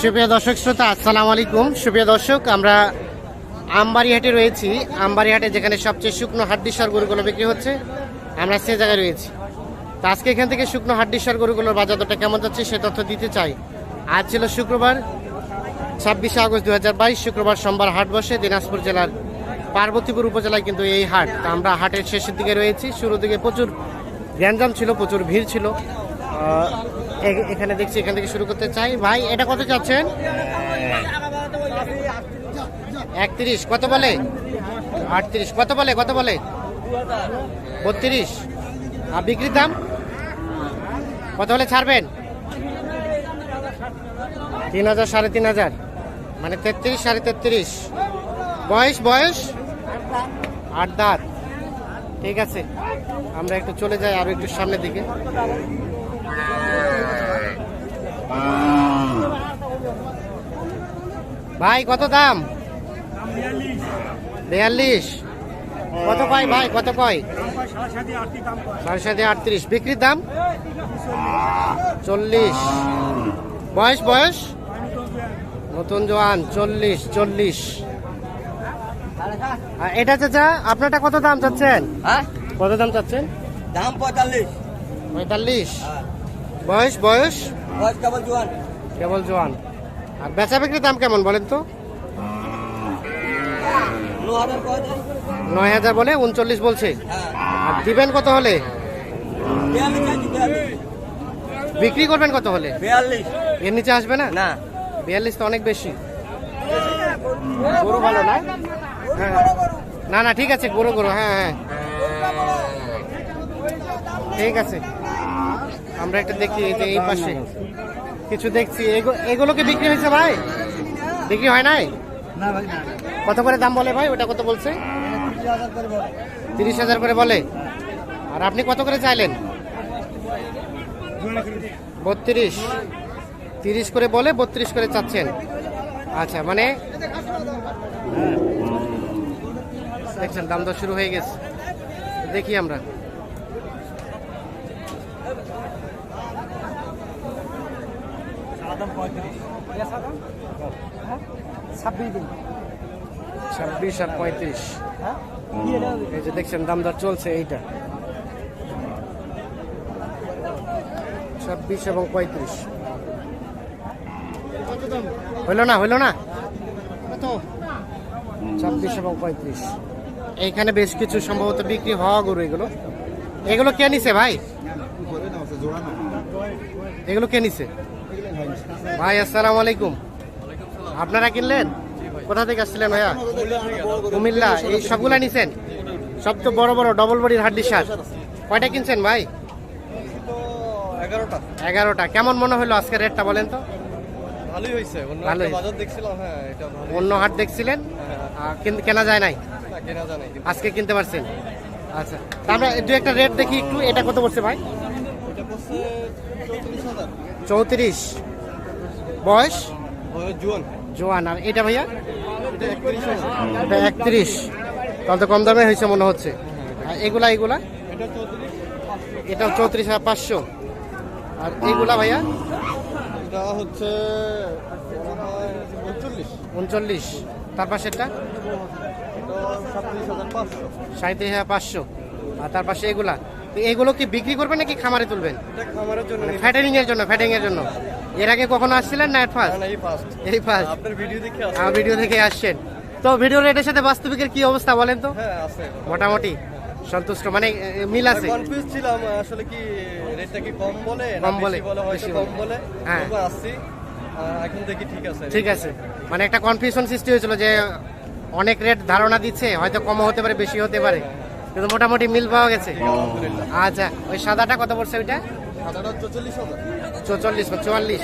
সুপ্রিয় দর্শক শ্রোতা, আসসালামু আলাইকুম। সুপ্রিয় দর্শক, আমরা আমবাড়িহাটে রয়েছি। আমবাড়িহাটে যেখানে সবচেয়ে শুকনো হাড্ডিসার গরুগুলো বিক্রি হচ্ছে, আমরা সে জায়গায় রয়েছি। তো আজকে এখান থেকে শুকনো হাড্ডিসার গরুগুলোর বাজার দরটা কেমন যাচ্ছে সে তথ্য দিতে চাই। আজ ছিল শুক্রবার, ছাব্বিশে আগস্ট দু হাজার বাইশ, শুক্রবার সোমবার হাট বসে দিনাজপুর জেলার পার্বতীপুর উপজেলায় কিন্তু এই হাট। তা আমরা হাটের শেষের দিকে রয়েছি শুরুর দিকে প্রচুর গ্যাঞ্জাম ছিল, প্রচুর ভিড় ছিল। এখানে দেখছি, এখান থেকে শুরু করতে চাই। ভাই, এটা কত চাচ্ছেন? একত্রিশ। কত বলে? আটত্রিশ। কত বলে? কত বলে? বত্রিশ। আর বিক্রির দাম? কত হলে ছাড়বেন? তিন হাজার, সাড়ে তিন হাজার। মানে তেত্রিশ, সাড়ে তেত্রিশ। বয়স বয়স? আট দাঁত। ঠিক আছে। আমরা একটু চলে যাই, আরও একটু সামনের দিকে। ভাই কত দাম? বিয়াল্লিশ। কত কয় ভাই কত কয়? সাড়ে সাথে আটত্রিশ। বিক্রির দাম? চল্লিশ। বয়স বয়স? নতুন জোয়ান চল্লিশ চল্লিশ। আর এটা চাচা আপনারটা কত দাম চাচ্ছেন? হ্যাঁ? কত দাম চাচ্ছেন? দাম পঁয়তাল্লিশ। পঁয়তাল্লিশ। বয়স? বয়স কেবল জোয়ান। কেবল জোয়ান। আর বেচা বিক্রির দাম কেমন বলেন তো? নয় হাজার বলে উনচল্লিশ বলছে। হ্যাঁ। আর দিবেন কত হলে। বিক্রি করবেন কত হলে? এর নিচে আসবে না? না। বিয়াল্লিশ তো অনেক বেশি। গরু ভালো না? হ্যাঁ। না না ঠিক আছে গরু গরু হ্যাঁ হ্যাঁ। ঠিক আছে। আমরা একটা দেখি এই যে এই পাশে। কিছু দেখছি। এগো- এগুলো কি বিক্রি হয়েছে ভাই? বিক্রি হয় নাই? কত করে দাম বলে ভাই? ওটা কত বলছে? তিরিশ হাজার করে বলে। আর আপনি কত করে চাইলেন? বত্রিশ। তিরিশ করে বলে বত্রিশ করে চাচ্ছেন। আচ্ছা মানে দেখছেন দাম দর শুরু হয়ে গেছে। দেখি আমরা। ছাব্বিশ দিন। ছাব্বিশ আর পঁয়ত্রিশ। এই যে দেখছেন দাম দর চলছে এইটা। ছাব্বিশ এবং পঁয়ত্রিশ। হইল না হইল না? ছাব্বিশ এবং পঁয়ত্রিশ। এইখানে বেশ কিছু সম্ভবত বিক্রি হওয়া গরু এগুলো। এগুলো কে নিছে ভাই? এগুলো কে নিছে? ভাই আসসালামু আলাইকুম। আপনারা কিনলেন? কোথা থেকে আসছিলেন ভাইয়া? কুমিল্লা। এই সবগুলা নিছেন? সব তো বড় বড় ডবল বডির হাড্ডি সার কয়টা কিনছেন ভাই? এগারোটা। কেমন মনে হলো আজকে রেটটা বলেন তো? ভালোই হয়েছে। অন্য হ্যাঁ অন্য হাট দেখছিলেন? কিন- কেনা যায় নাই? আজকে কিনতে পারছেন? আচ্ছা। আমরা দু একটা রেট দেখি একটু। এটা কত পড়ছে ভাই? চৌত্রিশ। বয়স? জোয়ান। আর এটা ভাইয়া? এটা একত্রিশ তাহলে তো কম দামে হয়েছে মনে হচ্ছে। আর এগুলা এগুলা? এটা চৌত্রিশ। হাজার পাঁচশো। আর এগুলা ভাইয়া? এটা হচ্ছে উনচল্লিশ। তার পাশেরটা? সাঁত্রিশ হাজার পাঁচশো। আর তার পাশে এগুলা? এগুলো কি বিক্রি করবেন নাকি খামারে তুলবেন? খামারের জন্য মানে এর জন্য ফ্যাটিং এর জন্য। এর আগে কখনো আসছিলেন না ফার্স্ট এই ফার্স্ট আপনার ভিডিও দেখে আমার ভিডিও থেকে আসছেন। তো ভিডিও রেটের সাথে বাস্তবিকের কি অবস্থা বলেন তো? হ্যাঁ মোটামুটি। সন্তুষ্ট মানে মিল আছে? কনফিউজ ছিলাম আসলে কি রেটটা কি কম বলে কম বলে, বেশি কম। বলে। হ্যাঁ। আসছি। এখন দেখি ঠিক আছে। ঠিক আছে। মানে একটা কনফিউশন সৃষ্টি হয়েছিল যে অনেক রেট ধারণা দিচ্ছে হয়তো কম হতে পারে বেশি হতে পারে। কিন্তু মোটামুটি মিল পাওয়া গেছে। আচ্ছা ওই সাদাটা কত পড়ছে ওইটা? চৌচল্লিশ চুয়াল্লিশ।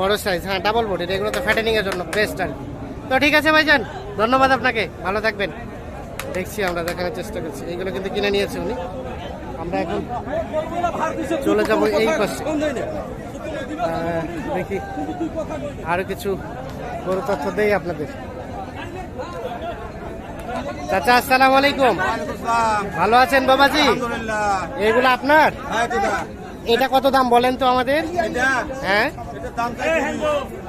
বড় সাইজ বড় হ্যাঁ ডাবল বডি এগুলো তো ফ্যাটেনিং এর জন্য বেস্ট আর তো ঠিক আছে ভাইজান ধন্যবাদ আপনাকে ভালো থাকবেন। দেখছি আমরা দেখানোর চেষ্টা করছি। এইগুলো কিন্তু কিনে নিয়েছে উনি। আমরা এখন চলে যাব এই পাশে। আহ, দেখি আরও কিছু গরু তথ্য দেই আপনাদের। চাচা আসসালামু আলাইকুম। ভালো আছেন বাবাজি? এগুলো আপনার? হ্যাঁ এটা। কত দাম বলেন তো আমাদের? হ্যাঁ।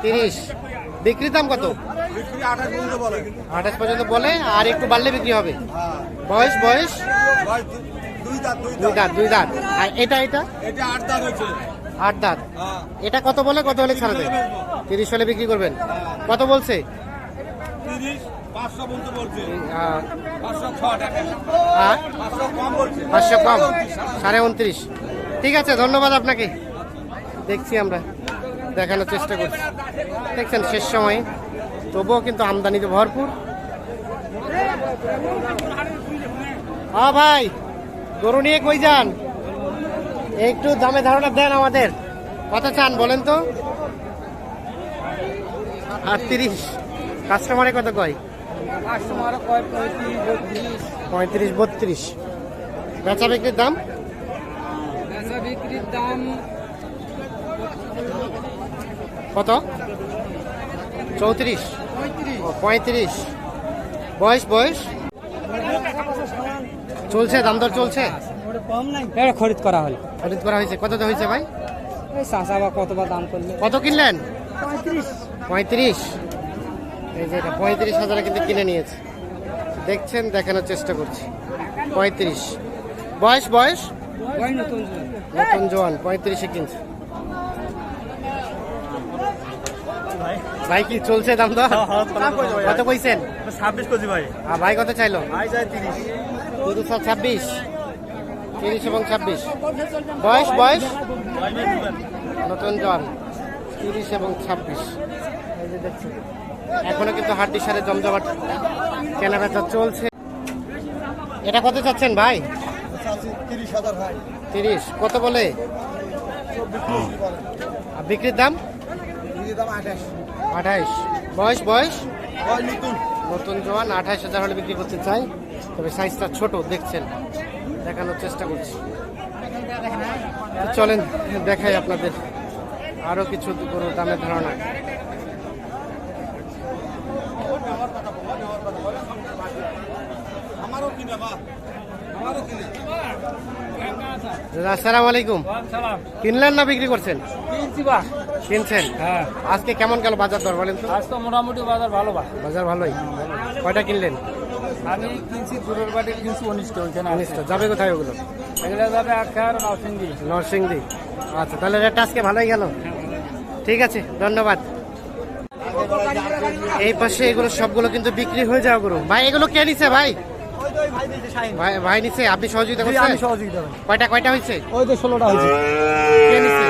তিরিশ। বিক্রির দাম কত? আঠাশ পর্যন্ত বলে। আর একটু বাড়লে বিক্রি হবে। বয়স বয়স? দুই দাঁত দুই দাঁত। আর এটা এটা? আট দাঁত হ্যাঁ। এটা কত বলে কত হলে ছাড়া দেয় তিরিশ হলে বিক্রি করবেন। কত বলছে? পাঁচশো কম সাড়ে উনত্রিশ। ঠিক আছে ধন্যবাদ আপনাকে। দেখছি আমরা দেখানোর চেষ্টা করছি। দেখছেন শেষ সময়ে। তবুও কিন্তু আমদানিতে ভরপুর। আ ভাই গরু নিয়ে কই যান? একটু দামে ধারণা দেন আমাদের। কত চান বলেন তো? আটত্রিশ। কাস্টমারে কত কয়? পঁয়ত্রিশ বত্রিশ। পঁয়ত্রিশ বেচা বিক্রির দাম? বেচা বিক্রির দাম কত? চৌত্রিশ। পঁয়ত্রিশ। বয়স বয়স? চলছে দাম দর চলছে? এটা খরিদ করা হল। খরিদ করা হয়েছে। কত হয়েছে ভাই? বা কত বা দাম করলে? কত কিনলেন? পঁয়ত্রিশ। পঁয়ত্রিশ। এই যে এটা পঁয়ত্রিশ হাজারে কিন্তু কিনে নিয়েছে। দেখছেন দেখানোর চেষ্টা করছি। পঁয়ত্রিশ। বয়স বয়স? নতুন জোয়ান পঁয়ত্রিশে কিনছে। ভাই কি চলছে দাম দর? কত কইছেন? ছাব্বিশ কেজি ভাই। আর ভাই কত চাইলো? আই যায় তিরিশ। তিরিশ আর ছাব্বিশ। তিরিশ এবং ছাব্বিশ। বয়স বয়স? নতুন জন তিরিশ এবং ছাব্বিশ। এই যে দেখছেন। এখনও কিন্তু হাড্ডি সারে জমজমাট কেনা বেচা চলছে। এটা কত চাচ্ছেন ভাই? তিরিশ। কত বলে? বিক্রির দাম? আঠাইশ। বয়স বয়স? নতুন জোয়ান, আঠাইশ হাজার হলে বিক্রি করতে চাই। তবে সাইজটা ছোট, দেখছেন। দেখানোর চেষ্টা করছি। চলেন, দেখাই আপনাদের আরও কিছু দামের ধারণা। আমারও কিনে বা আমারও কিনে দাদা, আসসালামু আলাইকুম। কিনলেন না বিক্রি করছেন? কিনছেন? হ্যাঁ। আজকে কেমন গেল বাজার দর বলেন তো? আজ তো মোটামুটি বাজার ভালো বা। বাজার ভালোই। কয়টা কিনলেন? আমি কিনছি দূরের বাড়ি কিনছি উনিশটা ওইখানে উনিশটা যাবে কোথায় ওগুলো? এগুলো যাবে আখার নরসিংদী। নরসিংদী। আচ্ছা তাহলে রেটটা আজকে ভালোই গেল। ঠিক আছে ধন্যবাদ। এই পাশে এগুলো সবগুলো কিন্তু বিক্রি হয়ে যাওয়া গরু। ভাই এগুলো কে নিছে ভাই? ওই তো ওই ভাই ভাই ভাই নিছে আপনি সহযোগিতা করছেন? সহযোগিতা কয়টা কয়টা হয়েছে ওই তো ষোলোটা হয়েছে কে নিছে?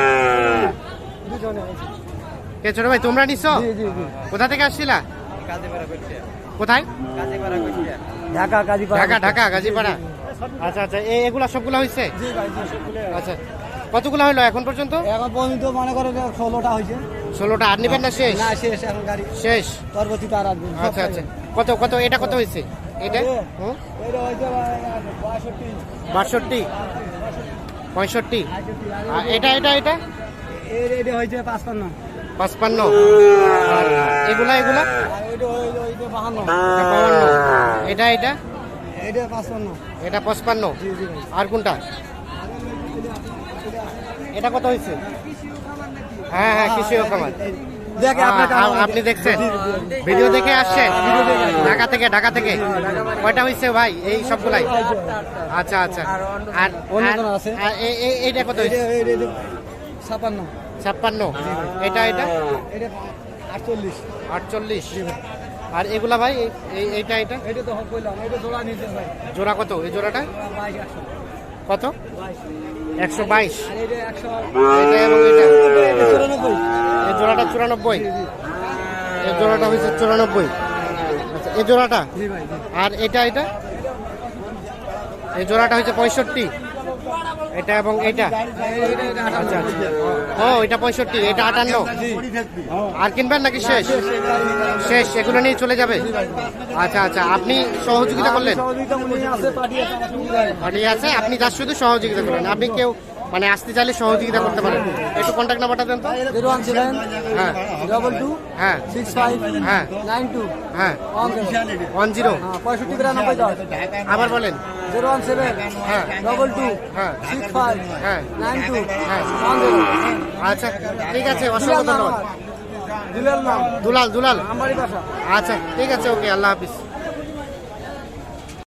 কে ছোট ভাই তোমরা নিছো? জি জি জি। কোথা থেকে আসছিলা? কোথায়? ঢাকা গাজীপাড়া ঢাকা ঢাকা গাজীপাড়া আচ্ছা আচ্ছা এই এগুলা সবগুলো হয়েছে জি ভাই জি। আচ্ছা। কতগুলো হলো এখন পর্যন্ত? এখন পর্যন্ত মনে করে ষোলোটা হয়েছে। ষোলোটা আর নিবেন না? শেষ? না শেষ এখন গাড়ি। শেষ? পরবর্তীতে আর আসবে আচ্ছা আচ্ছা। কত কত এটা কত হয়েছে? এটা? বাষট্টি? পঁয়ষট্টি? এটা এটা এটা? এটা হয়েছে পাঁচপান্ন। পাঁচপান্ন। এগুলা এগুলা? বাহান্ন। এটা এটা এটা? পাঁচপান্ন। এটা পঁচপান্ন। আর কোনটা? এটা কত হয়েছে? হ্যাঁ হ্যাঁ কৃষি ও খামার। আপনি দেখছেন? ভিডিও দেখে আসছেন ঢাকা থেকে ঢাকা থেকে। কয়টা হয়েছে ভাই এই সবগুলাই? আচ্ছা আচ্ছা। আর এইটা কত হয়েছে? ছাপান্ন ছাপ্পান্ন। এটা এটা? আটচল্লিশ। আটচল্লিশ। আর এগুলা ভাই এই- এই- এইটা এটা? এটা তো জোড়া কত? এই জোড়াটা? কত? একশো বাইশ। এই জোড়াটা চুরানব্বই। এই জোড়াটা হয়েছে চুরানব্বই। আচ্ছা এই জোড়াটা? আর এটা এটা? এই জোড়াটা হচ্ছে পঁয়ষট্টি। এটা এবং এটা? আচ্ছা আচ্ছা। ও এটা পঁয়ষট্টি এটা আটান্ন। আর কিনবেন নাকি শেষ? শেষ এগুলো নিয়ে চলে যাবে? আচ্ছা আচ্ছা আপনি সহযোগিতা করলেন? পাঠিয়ে আছে আপনি তার শুধু সহযোগিতা করলেন। আপনি কেউ মানে আসতে চাইলে সহযোগিতা করতে পারেন। একটু কন্ট্যাক্ট নাম্বারটা দেন তো। জিরো ওয়ান সেভেন হ্যাঁ। ডবল টু হ্যাঁ। সিক্স ফাইভ হ্যাঁ। নাইন টু হ্যাঁ। One zero. পঁয়ষট্টি বিরানব্বই দশ। আবার বলেন। জিরো ওয়ান সেভেন হ্যাঁ। ডবল টু হ্যাঁ। সিক্স ফাইভ হ্যাঁ। নাইন টু হ্যাঁ। One zero. আচ্ছা ঠিক আছে অসংখ্য ধন্যবাদ। দুলাল দুলাল দুলাল। আচ্ছা ঠিক আছে ওকে আল্লাহ হাফিজ।